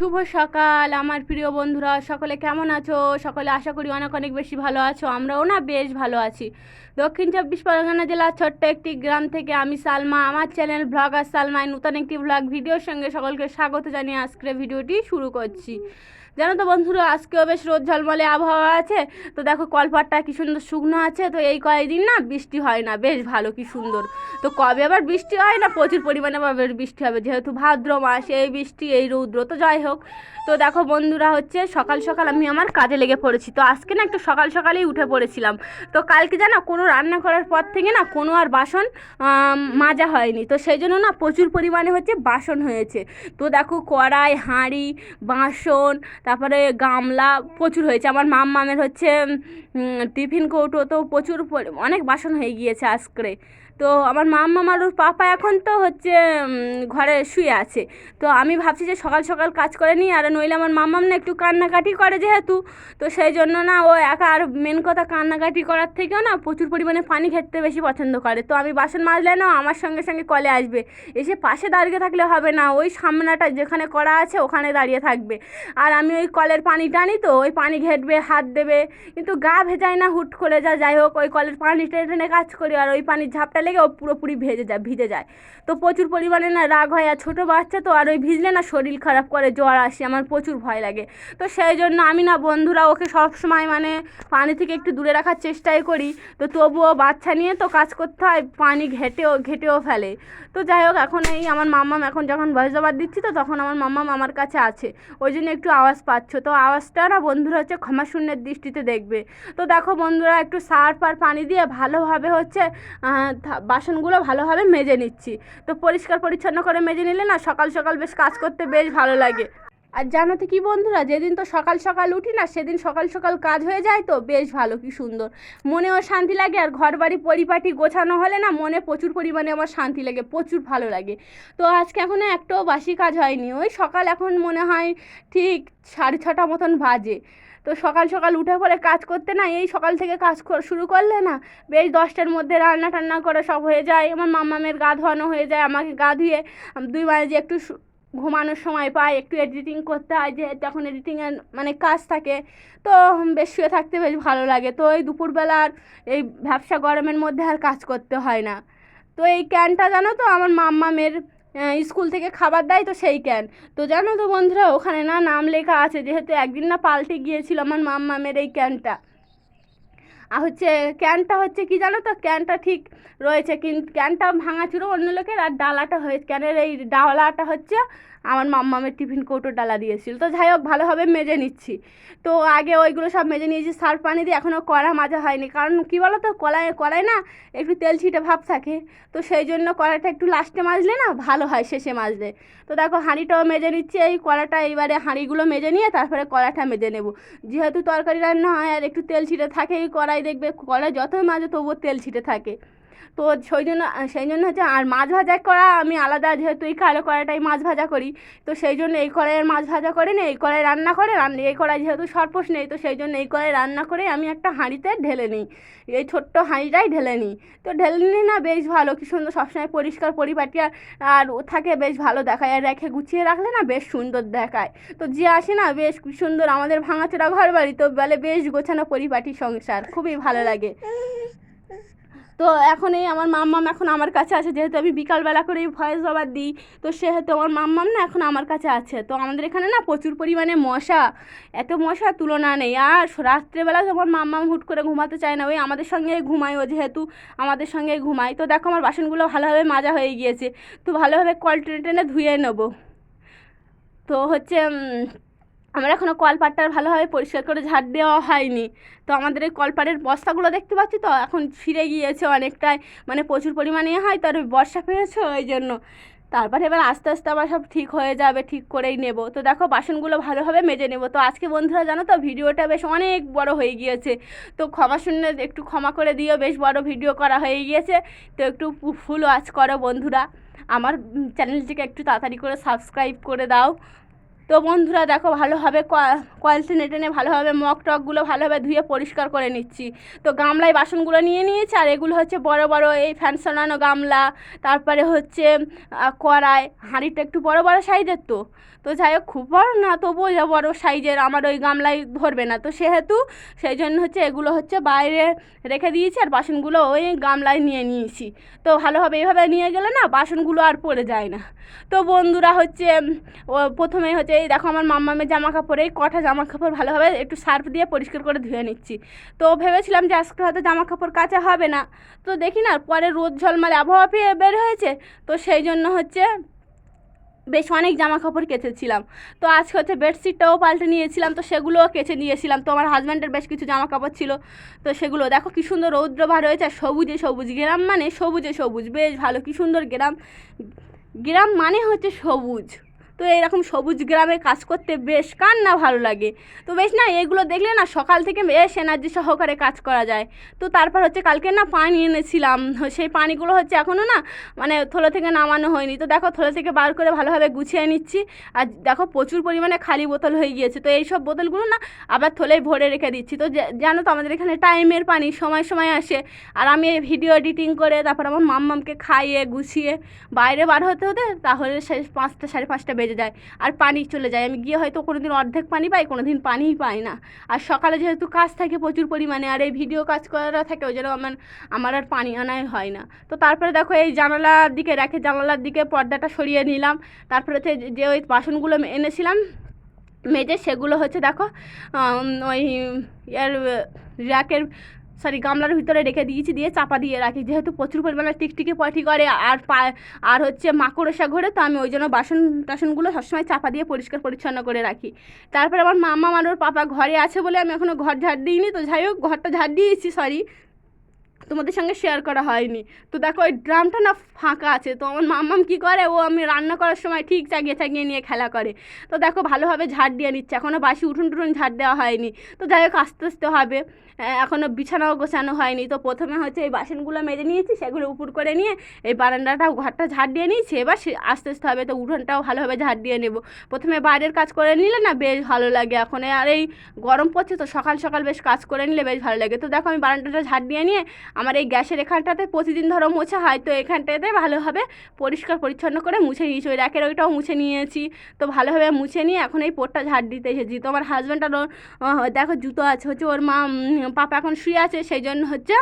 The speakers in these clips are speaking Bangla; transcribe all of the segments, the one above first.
শুভ সকাল, আমার প্রিয় বন্ধুরা। সকলে কেমন আছো? সকলে আশা করি অনেক অনেক বেশি ভালো আছো, আমরাও না বেশ ভালো আছি। দক্ষিণ চব্বিশ পরগনা জেলার ছোট্ট একটি গ্রাম থেকে আমি সালমা, আমার চ্যানেল ব্লগার সালমায় নতুন একটি ব্লগ ভিডিওর সঙ্গে সকলকে স্বাগত জানিয়ে আজকের ভিডিওটি শুরু করছি। জানো তো বন্ধুরা, আজকেও বেশ রোদ ঝলমলে আবহাওয়া আছে। তো দেখো, কলপাটটা কি সুন্দর শুকনো আছে। তো এই কয়েকদিন না বৃষ্টি হয় না, বেশ ভালো কি সুন্দর। তো কবে আবার বৃষ্টি হয় না, প্রচুর পরিমাণে আবার বৃষ্টি হবে। যেহেতু ভাদ্র মাস, এই বৃষ্টি, এই রৌদ্র, তো যাই হোক। তো দেখো বন্ধুরা হচ্ছে, সকাল সকাল আমি আমার কাজে লেগে পড়েছি। তো আজকে না একটু সকাল সকালেই উঠে পড়েছিলাম। তো কালকে জানো, কোনো রান্না করার পর থেকে না কোনো আর বাসন মাজা হয়নি। তো সেই জন্য না প্রচুর পরিমাণে হচ্ছে বাসন হয়েছে। তো দেখো কড়াই, হাঁড়ি, বাসন তারপরে গামলা প্রচুর হয়েছে। আমার মাম, মামের হচ্ছে টিফিন কৌটো তো প্রচুর পরি- অনেক বাসন হয়ে গিয়েছে আজকে। তো আমার মাম্মা মালুর পাপা এখন তো হচ্ছে ঘরে শুয়ে আছে। তো আমি ভাবছি যে সকাল সকাল কাজ করে নিই, আর নইলে আমার মাম্মাম না একটু কান্নাকাটি করে যেহেতু। তো সেই জন্য না ও একা, আর মেন কথা কান্নাকাটি করার থেকেও না প্রচুর পরিমাণে পানি খেতে বেশি পছন্দ করে। তো আমি বাসন মাজলে না আমার সঙ্গে সঙ্গে কলে আসবে। এসে পাশে দাঁড়িয়ে থাকলে হবে না, ওই সামনাটা যেখানে করা আছে ওখানে দাঁড়িয়ে থাকবে। আর আমি ওই কলের পানি টানি তো, ওই পানি ঘেটবে, হাত দেবে। কিন্তু গা ভেজায় না, হুট করে যা, যাই হোক, ওই কলের পানি টেনে টেনে কাজ করি, আর ওই পানির ঝাপটা লেগে ও পুরোপুরি ভেজে যায়, ভিজে যায়। তো প্রচুর পরিমাণে না রাগ হয় আর ছোটো বাচ্চা তো আর ওই ভিজলে না শরীর খারাপ করে, জ্বর আসে, আমার প্রচুর ভয় লাগে। তো সেই জন্য আমি না বন্ধুরা ওকে সব সময় মানে পানি থেকে একটু দূরে রাখার চেষ্টাই করি। তো তবুও বাচ্চা নিয়ে তো কাজ করতে হয়, পানি ঘেটেও ঘেটেও ফেলে। তো যাই হোক, এখন এই আমার মাম্মাম এখন যখন ভয়েস ওভার দিচ্ছি তো তখন আমার মাম্মাম আমার কাছে আছে। ওই জন্য একটু আওয়াজ পাচ্ছ। তো আওয়াজটা না বন্ধুরা হচ্ছে ক্ষমা শূন্যের দৃষ্টিতে দেখবে। তো দেখো বন্ধুরা একটু সার পার পানি দিয়ে ভালোভাবে হচ্ছে বাসনগুলো ভালোভাবে মেজে নিচ্ছি। তো পরিষ্কার পরিচ্ছন্ন করে মেজে নিলে না সকাল সকাল বেশ কাজ করতে বেশ ভালো লাগে। আর জানো তো কি বন্ধুরা, যেদিন তো সকাল সকাল উঠি না, সেদিন সকাল সকাল কাজ হয়ে যায় তো বেশ ভালো, কি সুন্দর। মনেও শান্তি লাগে আর ঘর বাড়ি পরিপাটি গোছানো হলে না মনে প্রচুর পরিমাণে আমার শান্তি লাগে, প্রচুর ভালো লাগে। তো আজকে এখনও একটাও বাসি কাজ হয়নি, ওই সকাল এখন মনে হয় ঠিক সাড়ে ছটা মতন বাজে। তো সকাল সকাল উঠে পরে কাজ করতে না, এই সকাল থেকে কাজ শুরু করলে না বেশ দশটার মধ্যে রান্না টান্না করে সব হয়ে যায়। আমার মাম্মামের গা ধোয়ানো হয়ে যায়, আমাকে গা ধুয়ে দুই মাঝে যে একটু ঘুমানোর সময় পাই, একটু এডিটিং করতে হয়, যে তখন এডিটিংয়ের মানে কাজ থাকে, তো বেশ শুয়ে থাকতে বেশ ভালো লাগে। তো এই দুপুরবেলার এই ব্যবসা গরমের মধ্যে আর কাজ করতে হয় না। তো এই ক্যানটা জানো তো, আমার মাম্মামের স্কুল থেকে খাবার দেয় তো সেই ক্যান তো জানো তো বন্ধুরা, ওখানে না নাম লেখা আছে, যেহেতু একদিন না পাল্টে গিয়েছিল আমার মাম মামের এই ক্যানটা আর হচ্ছে ক্যানটা হচ্ছে কি জানো তো ক্যানটা ঠিক রয়েছে, কিন্তু ক্যানটা ভাঙাচুরো অন্য লোকের, আর ডালাটা হয়ে ক্যানের এই ডালাটা হচ্ছে আমার মাম্মামের টিফিন কৌটোর ডালা দিয়েছিল। তো যাই হোক ভালোভাবে মেজে নিচ্ছি। তো আগে ওইগুলো সব মেজে নিয়েছি, সার পানি দিয়ে এখনও কড়া মাজা হয়নি। কারণ কী বলো তো কড়াই কড়াই না, একটু তেল ছিটে ভাব থাকে। তো সেই জন্য কড়াইটা একটু লাস্টে মাজলে না, ভালো হয় শেষে মাজলে। তো দেখো, হাঁড়িটাও মেজে নিচ্ছি, এই কড়াটা এইবারে হাঁড়িগুলো মেজে নিয়ে তারপরে কড়াটা মেজে নেব। যেহেতু তরকারি রান্না হয় আর একটু তেল ছিটে থাকে, এই কড়াই দেখবে, কড়াই যতই মাজে তবুও তেল ছিটে থাকে। তো সেই জন্য সেই জন্য হচ্ছে আর মাছ ভাজা করা আমি আলাদা, যেহেতু এই কালো কড়াইটাই মাছ ভাজা করি। তো সেই জন্য এই কড়াইয়ের মাছ ভাজা করে নিই এই কড়াই রান্না করে রান্না এই কড়াই যেহেতু সরপোষ নেই, তো সেই জন্য এই কড়াই রান্না করে আমি একটা হাঁড়িতে ঢেলে নিই। এই ছোট্ট হাঁড়িটাই ঢেলে নিই। তো ঢেলে নিই না বেশ ভালো, কি সুন্দর সবসময় পরিষ্কার পরিপাটি আর আর ও থাকে বেশ ভালো দেখায়। আর রেখে গুছিয়ে রাখলে না বেশ সুন্দর দেখায়। তো যে আসে না বেশ সুন্দর আমাদের ভাঙাচোরা ঘর বাড়ি তো বলে বেশ গোছানো পরিপাটি সংসার, খুবই ভালো লাগে। তো এখন এই আমার মাম্মাম এখন আমার কাছে আছে, যেহেতু আমি বিকালবেলা করেই ভয়েস ওভার দিই, তো সেহেতু আমার মাম্মাম না এখন আমার কাছে আছে। তো আমাদের এখানে না প্রচুর পরিমাণে মশা, এত মশা তুলনা নেই। আর রাত্রেবেলা যখন মাম্মাম হুট করে ঘুমাতে চায় না, ওই আমাদের সঙ্গে ঘুমায়, ও যেহেতু আমাদের সঙ্গে ঘুমায়। তো দেখো আমার বাসনগুলো ভালোভাবে মাজা হয়ে গিয়েছে। তো ভালোভাবে কল টেনে টেনে ধুয়ে নেব। তো হচ্ছে আমার এখনও কলপাটটা ভালোভাবে পরিষ্কার করে ঝাড় দেওয়া হয়নি। তো আমাদের এই কলপাটের বস্তাগুলো দেখতে পাচ্ছি তো? এখন ছিঁড়ে গিয়েছে অনেকটাই। মানে প্রচুর পরিমাণে হয় তার ওই বর্ষা পেয়েছে ওই জন্য। তারপরে এবার আস্তে আস্তে আবার সব ঠিক হয়ে যাবে, ঠিক করেই নেব। তো দেখো, বাসনগুলো ভালোভাবে মেজে নেব। তো আজকে বন্ধুরা জানো তো, ভিডিওটা বেশ অনেক বড় হয়ে গিয়েছে। তো ক্ষমা শূন্য একটু ক্ষমা করে দিও, বেশ বড় ভিডিও করা হয়ে গিয়েছে। তো একটু ফুল ওয়াচ করো বন্ধুরা। আমার চ্যানেলটিকে একটু তাড়াতাড়ি করে সাবস্ক্রাইব করে দাও। তো বন্ধুরা দেখো ভালোভাবে ক- কয়েল টেনে টেনে ভালোভাবে মগ টকগুলো ভালোভাবে ধুয়ে পরিষ্কার করে নিচ্ছি। তো গামলায় বাসনগুলো নিয়ে নিয়েছি আর এগুলো হচ্ছে বড় বড় এই ফ্যান সানানো গামলা, তারপরে হচ্ছে কড়াই, হাঁড়িটা একটু বড় বড় সাইজের তো। তো যাই হোক, খুব বড় না, তবুও যা বড় সাইজের আমার ওই গামলায় ধরবে না। তো সেহেতু সেই জন্য হচ্ছে এগুলো হচ্ছে বাইরে রেখে দিয়েছি আর বাসনগুলো ওই গামলায় নিয়ে নিয়েছি। তো ভালোভাবে এইভাবে নিয়ে গেলে না বাসনগুলো আর পড়ে যায় না। তো বন্ধুরা হচ্ছে প্রথমে হচ্ছে এই দেখো আমার মাম্মামের জামা কাপড় এই কটা জামা কাপড় ভালোভাবে একটু সার্ফ দিয়ে পরিষ্কার করে ধুয়ে নিচ্ছি। তো ভেবেছিলাম যে আজকে হয়তো জামা কাপড় কাচা হবে না। তো দেখি না, পরে রোদ ঝলমালে আবহাওয়া পেয়ে বের হয়েছে। তো সেই জন্য হচ্ছে বেশ অনেক জামা কাপড় কেচেছিলাম। তো আজকে হচ্ছে বেডশিটটাও পাল্টে নিয়েছিলাম, তো সেগুলোও কেচে নিয়েছিলাম। তো আমার হাজব্যান্ডের বেশ কিছু জামা কাপড় ছিল। তো সেগুলো, দেখো কি সুন্দর রৌদ্র বার হয়েছে আর সবুজে সবুজ গ্রাম মানে সবুজে সবুজ, বেশ ভালো, কি সুন্দর গ্রাম। গ্রাম মানে হচ্ছে সবুজ। তো এরকম সবুজ গ্রামে কাজ করতে বেশ কার না ভালো লাগে। তো বেশ না, এগুলো দেখলে না সকাল থেকে বেশ এনার্জি সহকারে কাজ করা যায়। তো তারপর হচ্ছে কালকে না পানি এনেছিলাম, সেই পানিগুলো হচ্ছে এখনও না মানে থলে থেকে নামানো হয়নি। তো দেখো থলে থেকে বার করে ভালোভাবে গুছিয়ে নিচ্ছি। আর দেখো প্রচুর পরিমাণে খালি বোতল হয়ে গিয়েছে। তো এই সব বোতলগুলো না আবার থলেই ভরে রেখে দিচ্ছি। তো জানো তো আমাদের এখানে টাইমের পানি সময় সময় আসে। আর আমি ভিডিও এডিটিং করে তারপর আমার মাম্মামকে খাইয়ে, গুছিয়ে বাইরে বার হতে হতে তাহলে শেষ পাঁচটা সাড়ে পাঁচটা বেজে যায় আর পানি চলে যায়। আমি গিয়ে হয়তো কোনো দিন অর্ধেক পানি পাই কোনো দিন পানিই পাই না। আর সকালে যেহেতু কাজ থাকে প্রচুর পরিমাণে, আর এই ভিডিও কাজ করা থাকে, ওই জন্য আমার আমার আর পানি আনাই হয় না। তো তারপরে দেখো এই জানালার দিকে রেখে জানালার দিকে পর্দাটা সরিয়ে নিলাম। তারপরে যে- ওই বাসনগুলো এনেছিলাম, মেজে সেগুলো হচ্ছে দেখো ওই ইয়ার, র্যাকের সরি, গামলার ভিতরে রেখে দিয়েছি, দিয়ে চাপা দিয়ে রাখি। যেহেতু প্রচুর পরিমাণে টিকটিকি পটি করে আর আর হচ্ছে মাকড়সা ঘরে, তো আমি ওই জন্য বাসন টাসনগুলো সবসময় চাপা দিয়ে পরিষ্কার পরিচ্ছন্ন করে রাখি। তারপরে আমার মামা মারোর পাপা ঘরে আছে বলে আমি এখনও ঘর ঝাড় দিইনি, তো যাই হোক, ঘরটা ঝাড় দিয়েছি, সরি। তোমাদের সঙ্গে শেয়ার করা হয়নি। তো দেখো ওই ড্রামটা না ফাঁকা আছে। তো আমার মাম্মাম কী করে? ও আমি রান্না করার সময় ঠিক চাগিয়ে চাগিয়ে নিয়ে খেলা করে। তো দেখো, ভালোভাবে ঝাড় দিয়ে নিচ্ছে। এখনও বাসি উঠুন টুটুন ঝাড় দেওয়া হয়নি। তো যাই হোক, আস্তে আস্তে হবে। এখনও বিছানাও গোছানো হয়নি। তো প্রথমে হচ্ছে এই বাসনগুলো মেজে নিয়েছি, সেগুলো উপর করে নিয়ে এই বারান্দাটাও, ঘরটা ঝাড় দিয়ে নিয়েছি। এবার সে আস্তে আস্তে হবে। তো উঠোনটাও ভালোভাবে ঝাড় দিয়ে নেব। প্রথমে বাইরের কাজ করে নিলে না বেশ ভালো লাগে এখন। আর এই গরম পড়ছে তো সকাল সকাল বেশ কাজ করে নিলে বেশ ভালো লাগে। তো দেখো, আমি বারান্দাটা ঝাড় দিয়ে নিয়ে আমার এই গ্যাসের এখানটাতে প্রতিদিন ধরো মোছা হয়, তো এখানটাতে ভালোভাবে পরিষ্কার পরিচ্ছন্ন করে মুছে নিয়েছি। ওই র্যাকের ওইটাও মুছে নিয়েছি। তো ভালোভাবে মুছে নিয়ে এখন এই পোটটা ঝাড় দিতে এসেছি। তো আমার হাজব্যান্ড আর দেখো জুতো আছে, হচ্ছে ওর মা পাপা এখন শুয়ে আছে, সেই জন্য হচ্ছে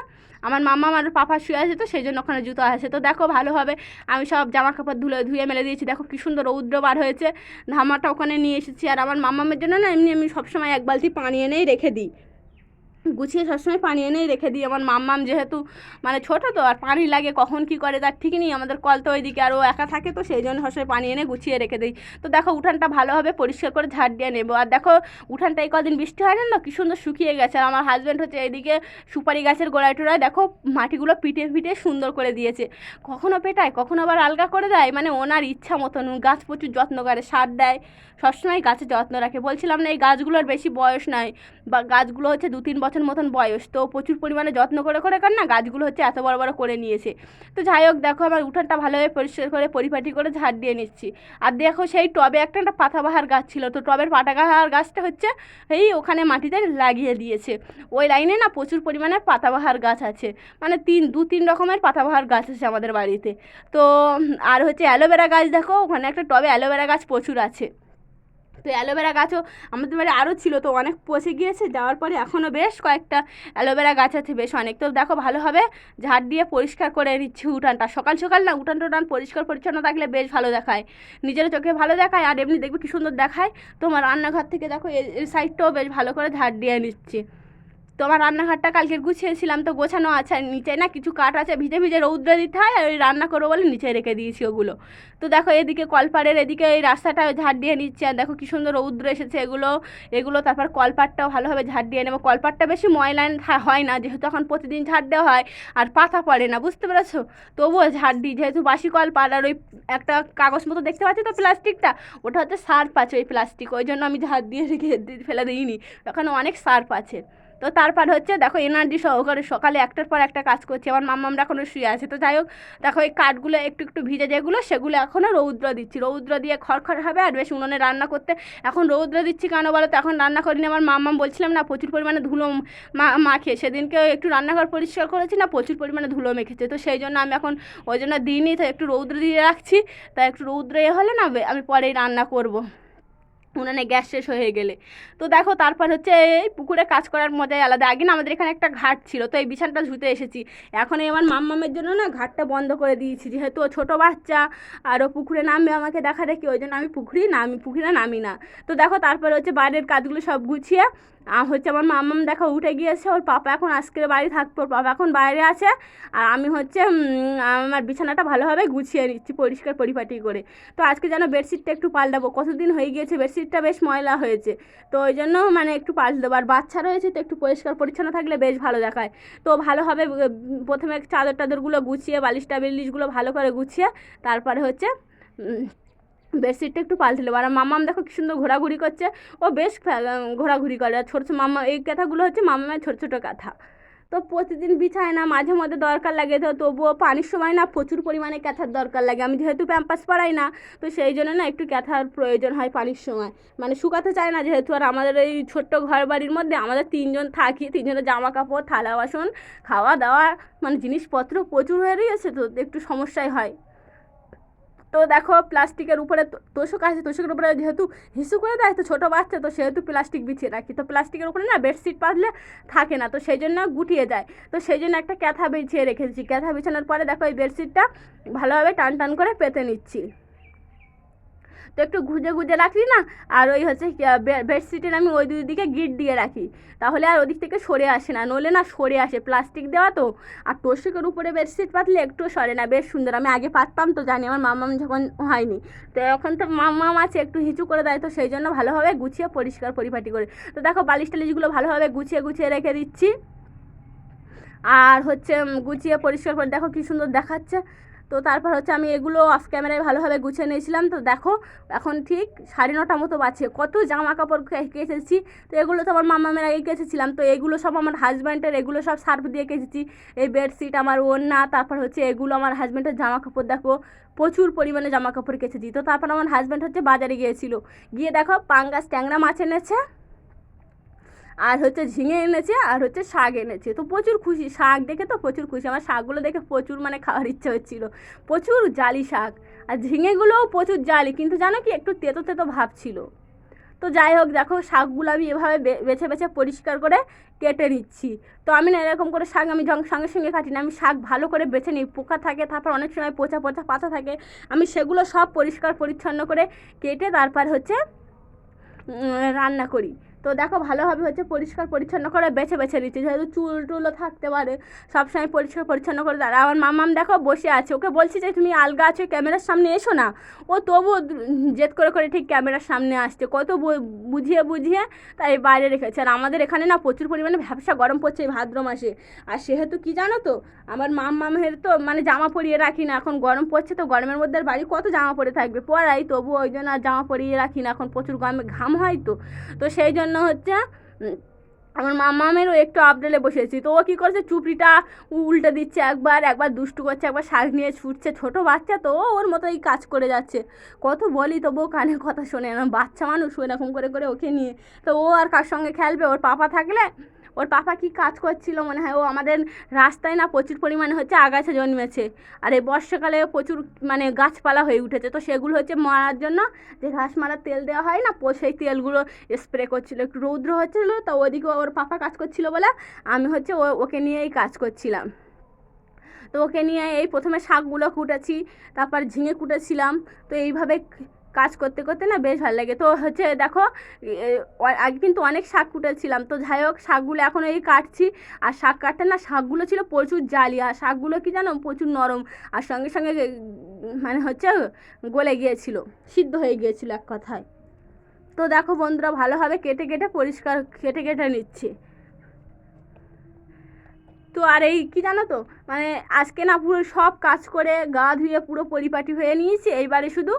আমার মামা আর পাপা শুয়ে আছে, তো সেই জন্য ওখানে জুতো আছে। তো দেখো ভালোভাবে আমি সব জামা কাপড় ধুলে, ধুয়ে মেলে দিয়েছি। দেখো কি সুন্দর রৌদ্র বার হয়েছে। ধামাটা ওখানে নিয়ে এসেছি। আর আমার মামামের জন্য না এমনি আমি সবসময় এক বালতি পানি এনেই রেখে দিই। গুছিয়ে সবসময় পানি এনেই রেখে দিই। আমার মাম্মাম যেহেতু মানে ছোট তো, আর পানি লাগে কখন কি করে তার ঠিক নেই। আমাদের কল তো ওইদিকে আর ও একা থাকে তো সেই জন্য সবসময় পানি এনে গুছিয়ে রেখে দিই। তো দেখো উঠানটা ভালোভাবে পরিষ্কার করে ঝাড় দিয়ে নেব। আর দেখো উঠানটা এই কদিন বৃষ্টি হয় না কি সুন্দর শুকিয়ে গেছে। আর আমার হাজব্যান্ড হচ্ছে এইদিকে সুপারি গাছের গোড়ায় টোড়ায় দেখো মাটিগুলো পিটে পিটে সুন্দর করে দিয়েছে। কখনো পেটায়, কখনো আবার আলগা করে দেয়। মানে ওনার ইচ্ছা মতন গাছ প্রচুর যত্ন করে, সার দেয়। সবসময় গাছের যত্ন রাখে। বলছিলাম না এই গাছগুলোর বেশি বয়স নয় বা গাছগুলো হচ্ছে দু তিন বছর মতন বয়স। তো প্রচুর পরিমাণে যত্ন করে করে কার না, গাছগুলো হচ্ছে এত বড় বড় করে নিয়েছে। তো যাই হোক, দেখো আমার উঠানটা ভালোভাবে পরিষ্কার করে পরিপাটি করে ঝাড় দিয়ে নিচ্ছি। আর দেখো সেই টবে একটা একটা পাতাবাহার গাছ ছিল, তো টবের পাতাবাহার গাছটা হচ্ছে এই ওখানে মাটিতে লাগিয়ে দিয়েছে। ওই লাইনে না প্রচুর পরিমাণে পাতাবাহার গাছ আছে। মানে তিন, দু, তিন রকমের পাতাবাহার গাছ আছে আমাদের বাড়িতে। তো, আর হচ্ছে অ্যালোভেরা গাছ দেখো, ওখানে একটা টবে অ্যালোভেরা গাছ প্রচুর আছে। তো অ্যালোভেরা গাছও আমাদের বাড়ি আরও ছিল, তো অনেক পচে গিয়েছে, যাওয়ার পরে এখনও বেশ কয়েকটা অ্যালোভেরা গাছ আছে, বেশ অনেক। তো দেখো ভালোভাবে ঝাড় দিয়ে পরিষ্কার করে নিচ্ছি উঠানটা। সকাল সকাল না উঠান টুটান পরিষ্কার পরিচ্ছন্ন থাকলে বেশ ভালো দেখায়, নিজের চোখে ভালো দেখায়, আর এমনি দেখবে কী সুন্দর দেখায়। তোমার রান্নাঘর থেকে দেখো এই- সাইডটাও বেশ ভালো করে ঝাড় দিয়ে নিচ্ছি। তো আমার রান্নাঘরটা কালকে গুছিয়েছিলাম তো গোছানো আছে, আর নিচে না কিছু কাঠ আছে, ভিজে ভিজে রৌদ্র দিতে হয়, আর ওই রান্না করব বলে নিচে রেখে দিয়েছি ওগুলো। তো দেখো এদিকে কলপাড়ের এদিকে এই রাস্তাটা ঝাড় দিয়ে নিচ্ছে, আর দেখো কি সুন্দর রৌদ্র এসেছে এগুলো এগুলো তারপর কলপাটটাও ভালোভাবে ঝাড় দিয়ে নেব। কলপাটটা বেশি ময়লা হয় না, যেহেতু এখন প্রতিদিন ঝাড় দেওয়া হয়, আর পাতা পড়ে না, বুঝতে পেরেছ? তবুও ঝাড় দিই, যেহেতু বাসি কলপাট আর ওই একটা কাগজ মতো দেখতে পাচ্ছি তো প্লাস্টিকটা? ওটা হচ্ছে সার্ফ আছে ওই প্লাস্টিক, ওই জন্য আমি ঝাড় দিয়ে রেখে ফেলে দিইনি, ওখানে অনেক সার্ফ আছে। তো তারপর হচ্ছে দেখো এনার্জি সহকারে সকালে একটার পর একটা কাজ করছি আমার মাম্মামরা এখনও শুয়ে আছে। তো যাই হোক, দেখো এই কাঠগুলো একটু একটু ভিজে যেগুলো, সেগুলো এখনও রৌদ্র দিচ্ছি। রৌদ্র দিয়ে খড়খড় হবে আর বেশ উনুনে রান্না করতে। এখন রৌদ্র দিচ্ছি কেন বলো তো? এখন রান্না করিনি। আমার মাম্মাম বলছিলাম না, প্রচুর পরিমাণে ধুলো মা, মাখে। সেদিনকে একটু রান্নাঘর পরিষ্কার করেছি না, প্রচুর পরিমাণে ধুলো মেখেছে। তো সেই জন্য আমি এখন ওই জন্য দিইনি, তো একটু রৌদ্র দিয়ে রাখছি। তা একটু রৌদ্র এ হলে না, আমি পরেই রান্না করব। উনানে গ্যাস শেষ হয়ে গেলে। তো দেখো, তারপর হচ্ছে এই পুকুরে কাজ করার মজাই আলাদা। আগে না আমাদের এখানে একটা ঘাট ছিল, তো এই বিছানটা ধুতে এসেছি। এখন আমার মাম্মামের জন্য না ঘাটটা বন্ধ করে দিয়েছি। যেহেতু ছোটো বাচ্চা, আর ও পুকুরে নামবে আমাকে দেখা দেখি, ওই জন্য আমি পুকুরেই নামি, পুকুরে নামি না। তো দেখো, তারপর হচ্ছে বাইরের কাজগুলো সব গুছিয়ে হচ্ছে আমার মাম্মাম দেখো উঠে গিয়েছে, ওর পাপা এখন আজকের বাড়ি থাকতো, ওর পাপা এখন বাইরে আছে, আর আমি হচ্ছে আমার বিছানাটা ভালোভাবে গুছিয়ে নিচ্ছি, পরিষ্কার পরিপাটি করে। তো আজকে যেন বেডশিটটা একটু পাল্টাবো, কতদিন হয়ে গিয়েছে বেডশিটটা বেশ ময়লা হয়েছে। তো ওই জন্য মানে একটু পাল্টে দেবো আর বাচ্চা রয়েছে তো একটু পরিষ্কার পরিচ্ছন্ন থাকলে বেশ ভালো দেখায়। তো ভালোভাবে প্রথমে চাদর টাদরগুলো গুছিয়ে বালিশটা বিলিশগুলো ভালো করে গুছিয়ে, তারপরে হচ্ছে বেডশিটটা একটু পাল্টে নেব আর মাম্মাম দেখো কি সুন্দর ঘোরাঘুরি করছে। ও বেশ ঘোরাঘুরি করে। আর ছোটো ছোটো মাম্মা এই কথাগুলো হচ্ছে মামামের ছোটো ছোটো কথা। তো প্রতিদিন বিছায় না, মাঝে মধ্যে দরকার লাগে তো তবুও পানির সময় না প্রচুর পরিমাণে ক্যাথার দরকার লাগে। আমি যেহেতু প্যাম্পাস পরাই না, তো সেই জন্য না একটু ক্যাথার প্রয়োজন হয় পানির সময়। মানে শুকাতে চায় না যেহেতু, আর আমাদের এই ছোট্ট ঘর বাড়ির মধ্যে আমাদের তিনজন থাকি, তিনজনের জামা কাপড় থালা বাসন, খাওয়া দাওয়া মানে জিনিসপত্র প্রচুর হয়ে রয়েছে, তো একটু সমস্যাই হয়। তো দেখো প্লাস্টিকের উপরে তোষক আছে, তোষকের উপরে যেহেতু হিসু করে দেয়, তো ছোটো বাচ্চা, তো সেহেতু প্লাস্টিক বিছিয়ে রাখি। তো প্লাস্টিকের উপরে না বেডশিট পাতলে থাকে না, তো সেই জন্য গুটিয়ে যায়। তো সেই জন্য একটা ক্যাথা বিছিয়ে রেখেছি। ক্যাথা বিছানোর পরে দেখো এই বেডশিটটা ভালোভাবে টান টান করে পেতে নিচ্ছি। তো একটু গুজে গুজে রাখি না? আর ওই হচ্ছে বেডশিটের আমি ওই দুই দিকে গিট দিয়ে রাখি। তাহলে আর ওদিক থেকে সরে আসে না। নলে না সরে আসে। প্লাস্টিক দেওয়া তো। আর তোষকের উপরে বেডশিট পাতলে একটু সরে না। বেশ সুন্দর। আমি আগে পাততাম তো, জানি আমার মামাম যখন হয়নি। তো এখন তো মামাম আছে, একটু হিঁচু করে দেয় তো, সেই জন্য ভালোভাবে গুছিয়ে পরিষ্কার পরিপাটি করে। তো দেখো, বালিশ টালিশগুলো ভালোভাবে গুছিয়ে গুছিয়ে রেখে দিচ্ছি। আর হচ্ছে গুছিয়ে পরিষ্কার করে দেখো কী সুন্দর দেখাচ্ছে। তো তারপর হচ্ছে আমি এগুলো অফ ক্যামেরায় ভালোভাবে গুছিয়ে নিয়েছিলাম। তো দেখো, এখন ঠিক সাড়ে নটা মতো বাজছে। কত জামা কাপড় কে- কেচেছি তো এগুলো তো আমার মামামের আগে কেচেছিলাম। তো এগুলো সব আমার হাজব্যান্ডের এগুলো সব সার্ফ দিয়ে কেচেছি। এই বেডশিট আমার ওড়না, তারপর হচ্ছে এগুলো আমার হাজব্যান্ডের জামা কাপড় দেখো, প্রচুর পরিমাণে জামা কাপড় কেচেছি। তো তারপর আমার হাজব্যান্ড হচ্ছে বাজারে গিয়েছিল। গিয়ে দেখো, পাঙ্গাস ট্যাংরা মাছ এনেছে। আর হচ্ছে ঝিঙে এনেছে, আর হচ্ছে শাক এনেছে। তো প্রচুর খুশি, শাক দেখে তো প্রচুর খুশি। আমার শাকগুলো দেখে প্রচুর মানে খাওয়ার ইচ্ছে হচ্ছিল। প্রচুর জালি শাক। আর ঝিঙেগুলোও প্রচুর জালি, কিন্তু জানো কি একটু তেতো তেতো ভাব ছিল। তো যাই হোক, দেখো শাকগুলো আমি এভাবে বেছে বেছে পরিষ্কার করে কেটে নিচ্ছি। তো আমি না এরকম করে শাক আমি সঙ্গে সঙ্গে কাটি না। আমি শাক ভালো করে বেছে নিই। পোকা থাকে, তারপর অনেক সময় পচা পচা পাতা থাকে। আমি সেগুলো সব পরিষ্কার পরিচ্ছন্ন করে কেটে তারপর হচ্ছে রান্না করি। তো দেখো ভালোভাবে হচ্ছে পরিষ্কার পরিচ্ছন্ন করে বেছে বেছে নিচ্ছি। যেহেতু চুল টুলও থাকতে পারে, সবসময় পরিষ্কার পরিচ্ছন্ন করে দাঁড়া আমার মামাম দেখো বসে আছে, ওকে বলছি যে তুমি আলগা আছো ক্যামেরার সামনে এসো না। ও তবুও দু- জেদ করে করে ঠিক ক্যামেরার সামনে আসছে। কত বুঝিয়ে বুঝিয়ে তাই বাইরে রেখেছে। আর আমাদের এখানে না প্রচুর পরিমাণে ভ্যাবসা গরম পড়ছে এই ভাদ্র মাসে। আর সেহেতু কি জানো তো, আমার মাম মামের তো মানে জামা পরিয়ে রাখি না, এখন গরম পড়ছে তো গরমের মধ্যে বাড়ি কত জামা পরে থাকবে? পরাই তবু ওই জন্য আর জামা পরিয়ে রাখি না, এখন প্রচুর গরমে ঘাম হয় তো। তো সেই জন্য হচ্ছে আমার মামামেরও একটু আপডেলে বসেছি। তো ও কী করছে, চুপড়িটা উল্টে দিচ্ছে একবার একবার দুষ্টু করছে, একবার শাক নিয়ে ছুটছে ছোটো বাচ্চা, তো ওর মতো এই কাজ করে যাচ্ছে। কত বলি, তবুও কানে কথা শোনে না। বাচ্চা মানুষ এরকম করে করে ওকে নিয়ে। তো ও আর কার সঙ্গে খেলবে? ওর পাপা থাকলে ওর পাপা কি কাজ করছিল মনে হয়? ও আমাদের রাস্তায় না প্রচুর পরিমাণে হচ্ছে আগাছা জন্মেছে। আর এই বর্ষাকালে প্রচুর মানে গাছপালা হয়ে উঠেছে। তো সেগুলো হচ্ছে মারার জন্য যে ঘাস মারার তেল দেওয়া হয় না সেই তেলগুলো স্প্রে করছিল। একটু রৌদ্র হচ্ছিল, তো ওদিকে ওর পাপা কাজ করছিল বলে আমি হচ্ছে ও ওকে নিয়েই কাজ করছিলাম। তো ওকে নিয়ে এই প্রথমে শাকগুলো কুটেছি, তারপর ঝিঙে কুটেছিলাম। তো এইভাবে কাজ করতে করতে না বেশ ভালো লাগে। তো হচ্ছে দেখো আগে কিন্তু অনেক শাক কুটেছিলাম। তো যাই হোক, শাকগুলো এখন এই কাটছি। আর শাক কাটতে না, শাকগুলো ছিল প্রচুর জালি। আর শাকগুলো কি জানো, প্রচুর নরম। আর সঙ্গে সঙ্গে মানে হচ্ছে গলে গিয়েছিল, সিদ্ধ হয়ে গিয়েছিল এক কথায়। তো দেখো বন্ধুরা ভালোভাবে কেটে কেটে পরিষ্কার, কেটে কেটে নিচ্ছে। তো আর এই কি জানো তো মানে আজকে না পুরো সব কাজ করে গা ধুয়ে পুরো পরিপাটি হয়ে নিয়েছি, এইবারে শুধু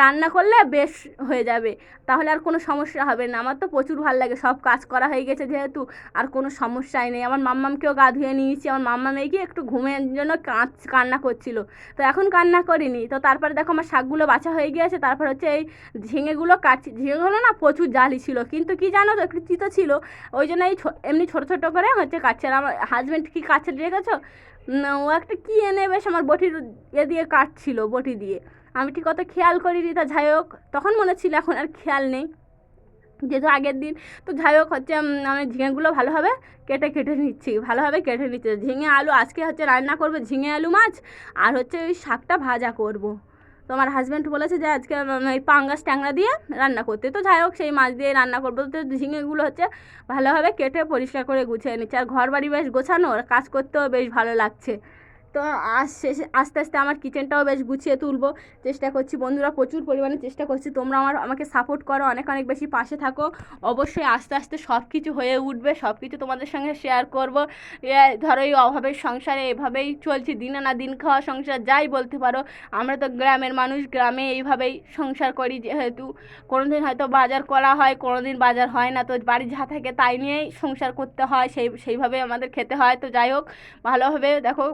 রান্না করলে বেশ হয়ে যাবে। তাহলে আর কোনো সমস্যা হবে না। আমার তো প্রচুর ভালো লাগে, সব কাজ করা হয়ে গেছে যেহেতু, আর কোনো সমস্যাই নেই। আমার মাম্মামকেও গা ধুয়ে নিয়েছি, আমার মাম্মা মেয়েকে একটু ঘুমের জন্য কাঁচ, কান্না করছিল। তো এখন কান্না করিনি। তো তারপরে দেখো আমার শাকগুলো বাছা হয়ে গিয়েছে, তারপর হচ্ছে এই ঝিঙেগুলো কাটছি। ঝিঙেগুলো না প্রচুর জালি ছিল, কিন্তু কি জানো তো, একটু চিতো ছিল। ওই জন্য এই এমনি ছোটো ছোটো করে হচ্ছে কাটছে। আর আমার হাজব্যান্ড কি কাটছে দেখেছ না, ও একটা কী এনে বেশ আমার বটির এ দিয়ে কাটছিল বটি দিয়ে। আমি ঠিক অত খেয়াল করিনি তা যাই হোক তখন মনে ছিল এখন আর খেয়াল নেই। যেহেতু আগের দিন তো যাই হোক হচ্ছে আমি ঝিঙেগুলো ভালোভাবে কেটে কেটে নিচ্ছি ভালোভাবে কেটে নিচ্ছি। ঝিঙে আলু আজকে হচ্ছে রান্না করব ঝিঙে আলু মাছ আর হচ্ছে ওই শাকটা ভাজা করব। তো আমার হাজব্যান্ড বলেছে যে আজকে এই পাঙ্গাস ট্যাংরা দিয়ে রান্না করতে। তো যাই হোক, সেই মাছ দিয়ে রান্না করব। তো ঝিঙেগুলো হচ্ছে ভালোভাবে কেটে পরিষ্কার করে গুছিয়ে নিচ্ছে। আর ঘর বাড়ি বেশ গোছানো কাজ করতেও বেশ ভালো লাগছে। তো আজ শেষে, আস্তে আস্তে আমার কিচেনটাও বেশ গুছিয়ে তুলবো। চেষ্টা করছি, বন্ধুরা প্রচুর পরিমাণে চেষ্টা করছি, তোমরা আমার, আমাকে সাপোর্ট করো, অনেক অনেক বেশি পাশে থাকো। অবশ্যই আস্তে আস্তে সব কিছু হয়ে উঠবে সব কিছু তোমাদের সঙ্গে শেয়ার করব। ধরো এই অভাবের সংসারে এভাবেই চলছি, দিনে না দিন খাওয়া সংসার যাই বলতে পারো। আমরা তো গ্রামের মানুষ, গ্রামে এইভাবেই সংসার করি, যেহেতু দিন হয়তো বাজার করা হয় কোনো দিন বাজার হয় না, তো বাড়ি যা থাকে তাই নিয়েই সংসার করতে হয়, সেই সেইভাবে আমাদের খেতে হয়। তো যাই হোক, ভালোভাবে দেখো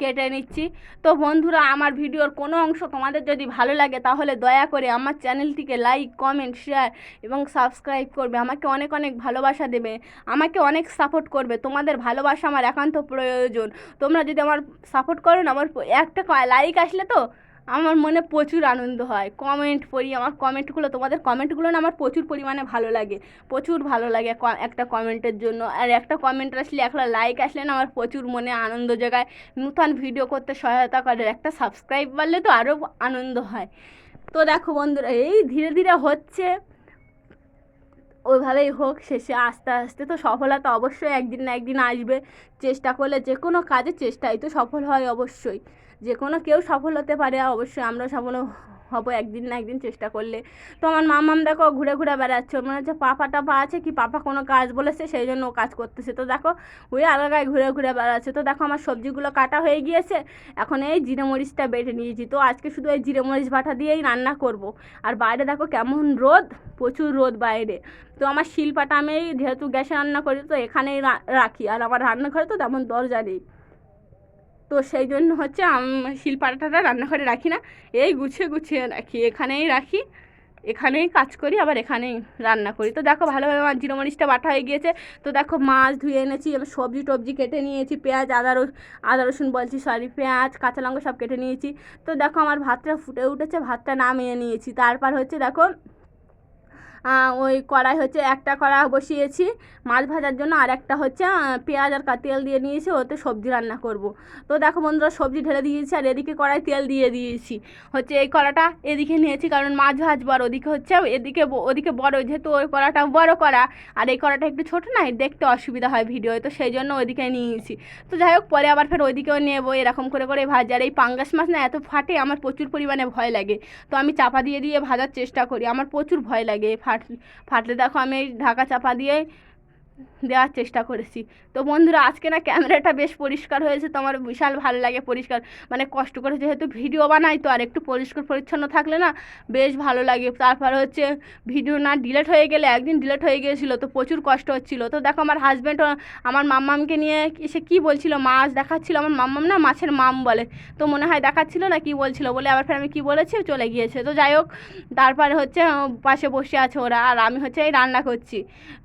কেটে নিচ্ছি। তো বন্ধুরা, আমার ভিডিওর কোনো অংশ তোমাদের যদি ভালো লাগে, তাহলে দয়া করে আমার চ্যানেলটিকে লাইক, কমেন্ট, শেয়ার এবং সাবস্ক্রাইব করবে। আমাকে অনেক অনেক ভালোবাসা দেবে। আমাকে অনেক সাপোর্ট করবে। তোমাদের ভালোবাসা আমার একান্ত প্রয়োজন। তোমরা যদি আমার সাপোর্ট করো না, আমার একটা লাইক আসলে তো আমার মনে প্রচুর আনন্দ হয়। কমেন্ট পড়ি, আমার কমেন্টগুলো তোমাদের কমেন্টগুলো না আমার প্রচুর পরিমাণে ভালো লাগে। প্রচুর ভালো লাগে একটা কমেন্টের জন্য। আর একটা কমেন্ট আসলে, একটা লাইক আসলে না আমার প্রচুর মনে আনন্দ জাগায়। নূতন ভিডিও করতে সহায়তা করে। একটা সাবস্ক্রাইব বাড়লে তো আরও আনন্দ হয়। তো দেখো বন্ধুরা, এই ধীরে ধীরে হচ্ছে। ওইভাবেই হোক, শেষে আস্তে আস্তে তো সফলতা অবশ্যই একদিন না একদিন আসবে। চেষ্টা করলে যে কোনো কাজে চেষ্টাই তো সফল হয় অবশ্যই। যে কোনো কেউ সফল হতে পারে, অবশ্যই আমরা সফল হব একদিন না একদিন চেষ্টা করলে। তো আমার মামাম দেখো ঘুরে ঘুরে বেড়াচ্ছে, মনে হচ্ছে পাপা টাপা আছে কি পাপা কোনো কাজ বলেছে, সেই জন্য ও কাজ করতেছে। তো দেখো, ওই আলাগায় ঘুরে ঘুরে বেড়াচ্ছে। তো দেখো আমার সবজিগুলো কাটা হয়ে গিয়েছে, এখন এই জিরে মরিচটা বেটে নিয়েছি। তো আজকে শুধু এই জিরে মরিচ বাটা দিয়েই রান্না করব। আর বাইরে দেখো কেমন রোদ, প্রচুর রোদ বাইরে। তো আমার শিলপাটা আমি যেহেতু গ্যাসে রান্না করি, তো এখানেই রাখি। আর আমার রান্নাঘরে তো তেমন দরজা নেই। তো সেই জন্য হচ্ছে শিলপাটাটা রান্নাঘরে রাখি না। এই গুছিয়ে গুছিয়ে রাখি, এখানেই রাখি, এখানেই কাজ করি, আবার এখানেই রান্না করি। তো দেখো ভালোভাবে আমার জিরো মরিচটা বাটা হয়ে গিয়েছে। তো দেখো মাছ ধুয়ে এনেছি সবজি টবজি কেটে নিয়েছি, পেঁয়াজ, আদা আদা রসুন বলছি, সরি, পেঁয়াজ, কাঁচা লঙ্কা সব কেটে নিয়েছি। তো দেখো আমার ভাতটা ফুটে উঠেছে, ভাতটা নামিয়ে নিয়েছি। তারপর হচ্ছে দেখো ওই কড়াই হচ্ছে একটা কড়া বসিয়েছি। মাছ ভাজার জন্য আর একটা হচ্ছে পেঁয়াজ আর তেল দিয়ে নিয়েছি, ওতে সবজি রান্না করব। তো দেখো বন্ধুরা, সবজি ঢেলে দিয়েছি আর এদিকে কড়াই তেল দিয়ে দিয়েছি। হচ্ছে এই কড়াটা এদিকে নিয়েছি, কারণ মাছ ভাজবো ওদিকে হচ্ছে, এদিকে ওদিকে বড়, যেহেতু ওই কড়াটা বড় কড়া, আর এই কড়াটা একটু ছোটো না দেখতে অসুবিধা হয় ভিডিওয়, তো সেই জন্য ওইদিকে নিয়েছি। তো যাই হোক, পরে আবার ফের ওইদিকেও নেব, এরকম করে করে ভাজি। আর এই পাঙ্গাস মাছ না, এত ফাটে, আমার প্রচুর পরিমাণে ভয় লাগে। তো আমি চাপা দিয়ে দিয়ে ভাজার চেষ্টা করি, আমার প্রচুর ভয় লাগে ফাট ফাটলে দেখো আমি ঢাকা চাপা দিয়ে দেওয়ার চেষ্টা করেছি। তো বন্ধুরা, আজকে না ক্যামেরাটা বেশ পরিষ্কার হয়েছে তো আমার বিশাল ভালো লাগে পরিষ্কার। মানে কষ্ট করে যেহেতু ভিডিও বানাই, তো আর একটু পরিষ্কার পরিচ্ছন্ন থাকলে না বেশ ভালো লাগে। তারপর হচ্ছে ভিডিও না ডিলেট হয়ে গেলে, একদিন ডিলেট হয়ে গিয়েছিল, তো প্রচুর কষ্ট হচ্ছিল। তো দেখো আমার হাজব্যান্ড আমার মাম্মামকে নিয়ে এসে কী বলছিল? মাছ দেখাচ্ছিল আমার মাম্মাম না, মাছের মাম বলে। তো মনে হয় দেখাচ্ছিল না, কি বলছিল বলে আবার ফের আমি কী বলেছি চলে গিয়েছে। তো যাই হোক, তারপরে হচ্ছে পাশে বসে আছে ওরা, আর আমি হচ্ছে এই রান্না করছি।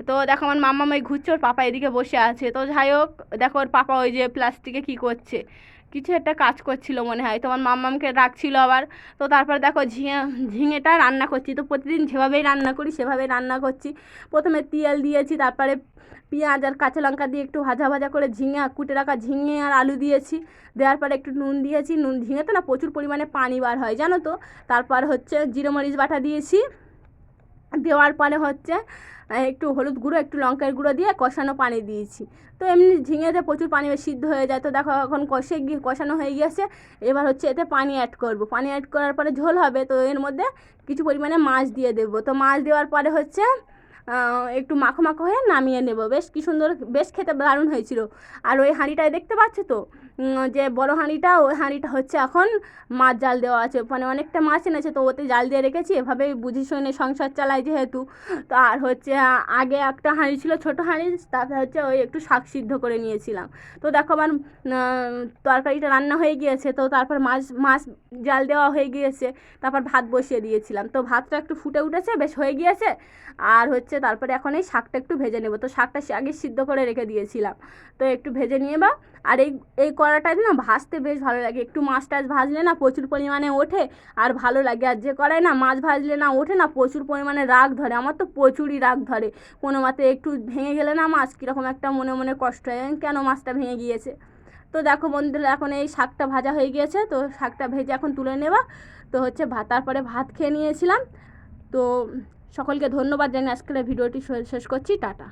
তো দেখো আমার মাম্মা ওই ঘুরছে, ওর পাপা এদিকে বসে আছে। তো যাই হোক, দেখো ওর পাপা ওই যে প্লাস্টিকে কি করছে। কিছু একটা কাজ করছিল মনে হয় তো আমার মাম্মামকে ডাকছিল আবার। তো তারপর দেখো ঝিঙে, ঝিঙেটা রান্না করছি। তো প্রতিদিন যেভাবেই রান্না করি, সেভাবেই রান্না করছি। প্রথমে তেল দিয়েছি, তারপরে পেঁয়াজ আর কাঁচা লঙ্কা দিয়ে একটু ভাজা ভাজা করে ঝিঙে কুটে রাখা ঝিঙে আর আলু দিয়েছি। দেওয়ার পরে একটু নুন দিয়েছি। নুন, ঝিঙেতে না প্রচুর পরিমাণে পানি বার হয়, জানো তো? তারপর হচ্ছে জিরে মরিচ বাটা দিয়েছি। দেওয়ার পরে হচ্ছে একটু হলুদ গুঁড়ো, একটু লঙ্কার গুঁড়ো দিয়ে কষানো পানি দিয়েছি। তো এমনি ঝিঙেতে প্রচুর পানি সিদ্ধ হয়ে যায়। তো দেখো, এখন কষে গিয়ে, কষানো হয়ে গিয়েছে। এবার হচ্ছে এতে পানি অ্যাড করব। পানি অ্যাড করার পরে ঝোল হবে। তো এর মধ্যে কিছু পরিমাণে মাছ দিয়ে দেবো। তো মাছ দেওয়ার পরে হচ্ছে একটু মাখো মাখো হয়ে নামিয়ে নেব। বেশ কি সুন্দর, বেশ খেতে দারুণ হয়েছিল। আর ওই হাঁড়িটায় দেখতে পাচ্ছ তো? যে বড় হাঁড়িটা, ওই হাঁড়িটা হচ্ছে এখন মাছ জাল দেওয়া আছে। মানে অনেকটা মাছ এনেছে, তো ওতে জাল দিয়ে রেখেছি। এভাবেই বুঝি শুনে সংসার চালাই যেহেতু। তো আর হচ্ছে আগে একটা হাঁড়ি ছিল ছোট হাঁড়ি, তাতে হচ্ছে ওই একটু শাক সিদ্ধ করে নিয়েছিলাম। তো দেখো আমার তরকারিটা রান্না হয়ে গিয়েছে, তো তারপর মাছ মাছ জাল দেওয়া হয়ে গিয়েছে। তারপর ভাত বসিয়ে দিয়েছিলাম। তো ভাতটা একটু ফুটে উঠেছে, বেশ হয়ে গিয়েছে। আর হচ্ছে তারপরে এখন এই শাকটা একটু ভেজে নেব। তো শাকটা আগে সিদ্ধ করে রেখে দিয়েছিলাম। তো একটু ভেজে নিয়ে বা আর এই এই কড়াটা না ভাজতে বেশ ভালো লাগে। একটু মাছ টাছ ভাজলে না প্রচুর পরিমাণে ওঠে আর ভালো লাগে। আর যে কড়াই না মাছ ভাজলে না ওঠে না প্রচুর পরিমাণে রাগ ধরে। আমার তো প্রচুরই রাগ ধরে। কোনো মতে একটু ভেঙে গেলে না মাছ কীরকম একটা মনে মনে কষ্ট হয় কেন মাছটা ভেঙে গিয়েছে? তো দেখো বন্ধুরা, এখন এই শাকটা ভাজা হয়ে গিয়েছে। তো শাকটা ভেজে এখন তুলে নেবা। তো হচ্ছে ভাত তারপরে ভাত খেয়ে নিয়েছিলাম। তো সকলকে ধন্যবাদ জানিয়ে আজকের ভিডিওটি শেষ করছি টাটা।